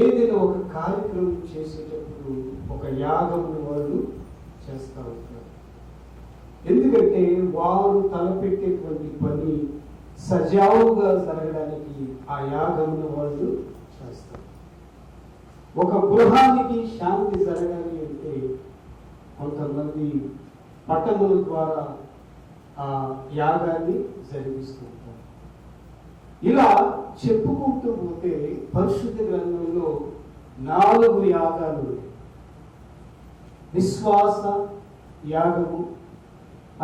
ఏదైనా ఒక కార్యక్రమం చేసేటప్పుడు ఒక యాగమును వాళ్ళు చేస్తూ ఉంటారు. ఎందుకంటే వారు తలపెట్టేటువంటి పని సజావుగా జరగడానికి ఆ యాగమును వాళ్ళు చేస్తారు. ఒక గృహానికి శాంతి జరగాలి అంటే కొంతమంది పట్టణముల ద్వారా ఆ యాగాన్ని జరిగిస్తూ ఉంటారు. ఇలా చెప్పుకుంటూ పోతే పరిశుద్ధ గ్రంథంలో నాలుగు యాగాలు ఉన్నాయి. విశ్వాస యాగము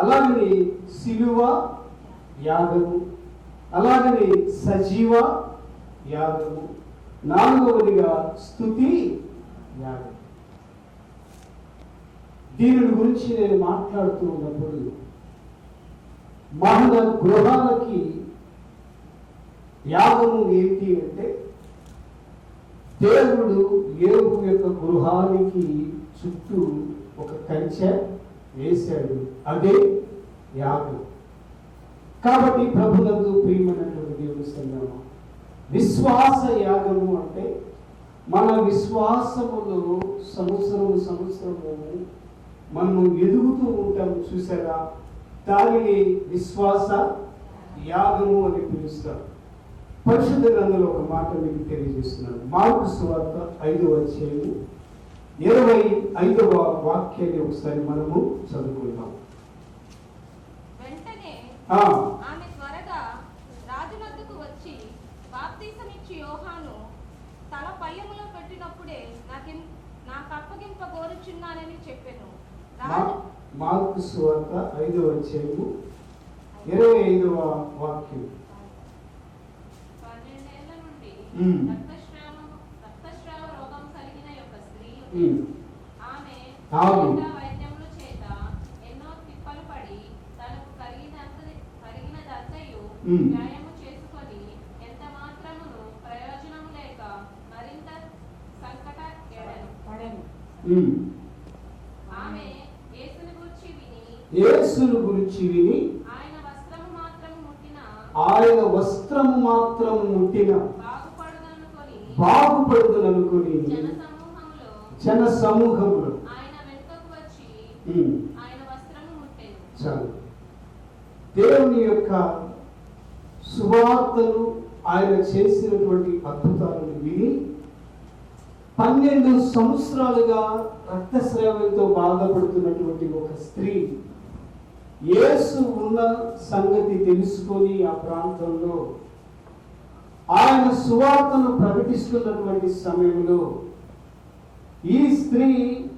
అలాగని శిలువ యాగము అలాగని సజీవ యాగము నాలుగవదిగా స్థుతి యాగం. దీని గురించి నేను మాట్లాడుతూ ఉన్నప్పుడు మన గృహాలకి యాగము ఏంటి అంటే దేవుడు ఏవు యొక్క గృహానికి చుట్టూ ఒక కంచె వేశాడు. అదే యాగం. కాబట్టి ప్రభులందు ప్రియమైనటువంటి దేవుని విశ్వాస యాగము అంటే మన విశ్వాసములో సంవత్సరము సంవత్సరము మనము ఎదుగుతూ ఉంటాం చూసారా? దానిని విశ్వాస యాగము అని పిలుస్తారు. పరిశుద్ధ గ్రంథంలో ఒక మాట మీకు తెలియజేస్తున్నాను. మార్పు సువార్త ఐదవ అధ్యాయము ఇరవై ఐదవ వాక్యాన్ని ఒకసారి మనము చదువుకుందాం. ఆమె త్వరగా రాజునద్దకు వచ్చి బాప్తీసమిచ్చి యోహాను తల పయ్యములో పెట్టినప్పుడే నాకిం నాకు అప్పగింప కోరుచున్నానని చెప్పాను. మా- మార్కు సువార్త ఐదవ అధ్యాయము ఇరవై ఐదవ వాక్యం పన్నెండేళ్ళ నుండి మ్మ్. రక్తస్రావం రక్తస్రావ రోగం కలిగిన యొక్క స్త్రీ ఉమ్, ఆమె ఆమె. అనేక వైద్యముల చేత ఎన్నో తిప్పలు పడి తనకు కలిగినంత కలిగినదంతయు మ్మ్. వ్యాయామం చేసుకొని ఎంత మాత్రమును ప్రయోజనము లేక మరింత సంకట. ఆమె యేసుని గూర్చి విని యేసును గురించి విని ఆయన వస్త్రము మాత్రము ముట్టిన ఆయన వస్త్రము మాత్రం ముట్టిన బాగుపడదనుకొని బాగుపడుదనుకుని జన సమూహంలో జన సమూహములు ఆయన వెనుకకు వచ్చి ఆయన వస్త్రము ముట్టెను. చాలు. దేవుని యొక్క సువార్తను ఆయన చేసినటువంటి అద్భుతాలను విని పన్నెండు సంవత్సరాలుగా రక్తస్రావంతో బాధపడుతున్నటువంటి ఒక స్త్రీ యేసు ఉన్న సంగతి తెలుసుకొని ఆ ప్రాంతంలో ఆయన సువార్తను ప్రకటిస్తున్నటువంటి సమయంలో ఈ స్త్రీ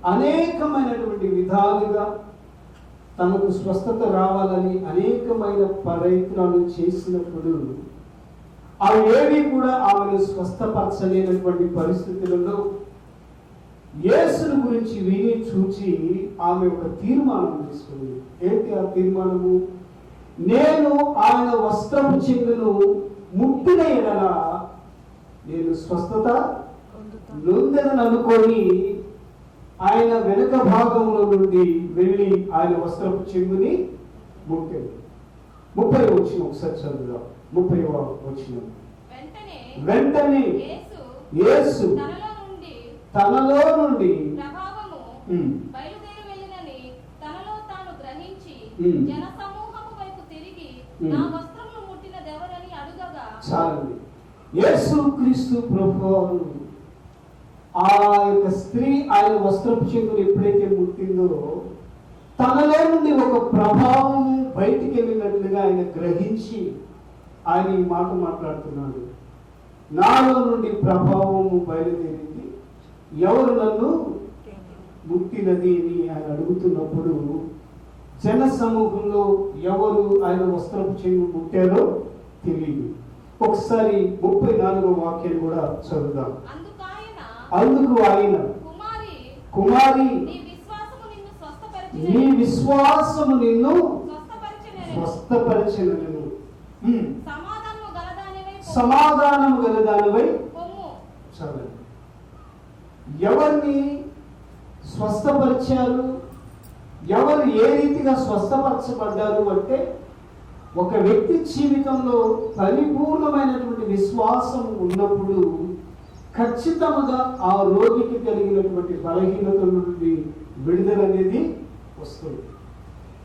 అనేకమైనటువంటి విధాలుగా తనకు స్వస్థత రావాలని అనేకమైన ప్రయత్నాలు చేసినప్పుడు అవి ఏవి కూడా ఆమెను స్వస్థపరచలేనటువంటి పరిస్థితులలో యేసును గురించి విని చూచి ఆమె ఒక తీర్మానం తీసుకుంది. ఏంటి ఆ తీర్మానము? నేను ఆయన వస్త్రపు చెంగును ముట్టిన ఎడల నేను స్వస్థత నొందెనని అనుకొని ఆయన వెనుక భాగంలో నుండి వెళ్ళి ఆయన వస్త్రపు చెంగుని ముట్టాడు ముప్పై వచ్చిన ఒకసారి చదువుదాం ముప్పై వచ్చిన వెంటనే వెంటనే యేసు తనలో నుండి తనలో బయలుదేరి వెళ్ళినని తాను గ్రహించి. జన సమూహము వైపు తిరిగి. నా చాలండి యేసు క్రీస్తు ప్రభువారు ఆ యొక్క స్త్రీ ఆయన వస్త్రపు చెంగును ఎప్పుడైతే ముట్టిందో తనలో నుండి ఒక ప్రభావం బయటికి వెళ్ళినట్లుగా ఆయన గ్రహించి ఆయన ఈ మాట మాట్లాడుతున్నాడు. నాలో నుండి ప్రభావము బయలుదేరింది. ఎవరు నన్ను ముట్టినది అని ఆయన అడుగుతున్నప్పుడు జన సమూహంలో ఎవరు ఆయన వస్త్రపు చెంగు ముట్టారో తెలియదు ఒకసారి ముప్పై నాలుగో వాక్యం కూడా చదువుదాం. అందుకు ఆయన కుమారి నీ విశ్వాసము నిన్ను స్వస్థపరిచినను. సమాధానము గలదానివై చదవండి. ఎవరిని స్వస్థపరిచారు? ఎవరు ఏ రీతిగా స్వస్థపరచబడ్డారు అంటే ఒక వ్యక్తి జీవితంలో పరిపూర్ణమైనటువంటి విశ్వాసం ఉన్నప్పుడు ఖచ్చితంగా ఆ రోగికి కలిగినటువంటి బలహీనత నుండి విడుదల అనేది వస్తుంది.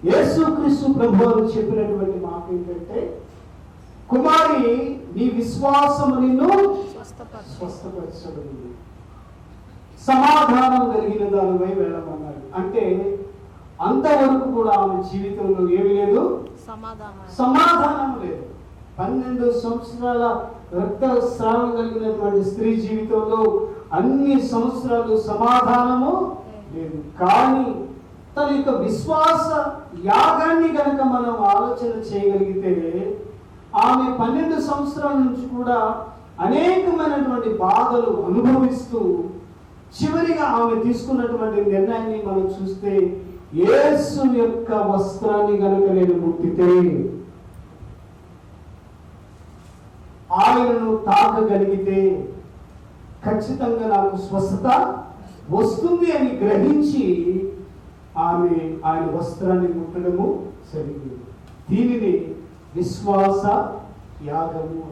యేసుక్రీస్తు ప్రభువారు చెప్పినటువంటి మాట ఏంటంటే కుమారి నీ విశ్వాసము నిన్ను స్వస్థపరచబడింది సమాధానం కలిగిన దానిపై వెళ్ళమన్నాడు. అంటే అంతవరకు కూడా ఆమె జీవితంలో ఏమీ లేదు. సమాధానం. సమాధానం లేదు. పన్నెండు సంవత్సరాల రక్తస్రావం కలిగినటువంటి స్త్రీ జీవితంలో అన్ని సంవత్సరాలు సమాధానము లేదు. కానీ తన యొక్క విశ్వాస యాగాన్ని కనుక మనం ఆలోచన చేయగలిగితే ఆమె పన్నెండు సంవత్సరాల నుంచి కూడా అనేకమైనటువంటి బాధలు అనుభవిస్తూ చివరిగా ఆమె తీసుకున్నటువంటి నిర్ణయాన్ని మనం చూస్తే యేసు యొక్క వస్త్రాన్ని కనుక నేను ముట్టితే ఆయనను తాకగలిగితే ఖచ్చితంగా నాకు స్వస్థత వస్తుంది అని గ్రహించి ఆమె ఆయన వస్త్రాన్ని ముట్టడము జరిగింది. దీనిని విశ్వాస యాగము